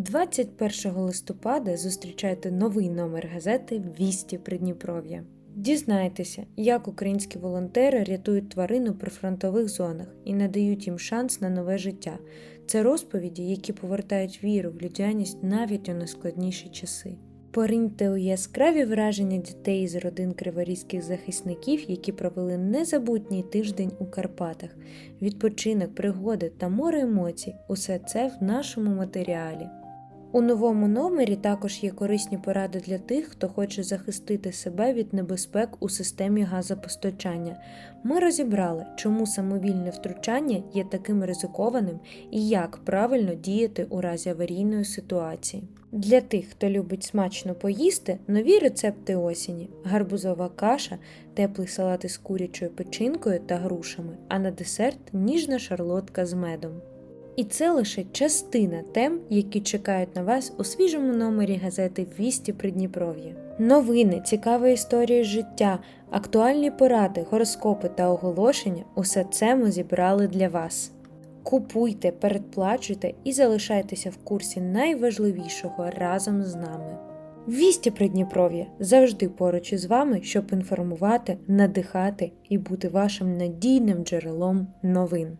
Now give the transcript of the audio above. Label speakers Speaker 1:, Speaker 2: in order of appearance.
Speaker 1: 21 листопада зустрічайте новий номер газети Вісті Придніпров'я. Дізнайтеся, як українські волонтери рятують тварин у прифронтових зонах і надають їм шанс на нове життя. Це розповіді, які повертають віру в людяність навіть у найскладніші часи. Пориньте у яскраві враження дітей із родин криворізьких захисників, які провели незабутній тиждень у Карпатах. Відпочинок, пригоди та море емоцій усе це в нашому матеріалі. У новому номері також є корисні поради для тих, хто хоче захистити себе від небезпек у системі газопостачання. Ми розібрали, чому самовільне втручання є таким ризикованим і як правильно діяти у разі аварійної ситуації. Для тих, хто любить смачно поїсти, нові рецепти осені: гарбузова каша, теплий салат із курячою печінкою та грушами, а на десерт ніжна шарлотка з медом. І це лише частина тем, які чекають на вас у свіжому номері газети Вісті Придніпров'я. Новини, цікаві історії життя, актуальні поради, гороскопи та оголошення усе це ми зібрали для вас. Купуйте, передплачуйте і залишайтеся в курсі найважливішого разом з нами. Вісті Придніпров'я завжди поруч із вами, щоб інформувати, надихати і бути вашим надійним джерелом новин.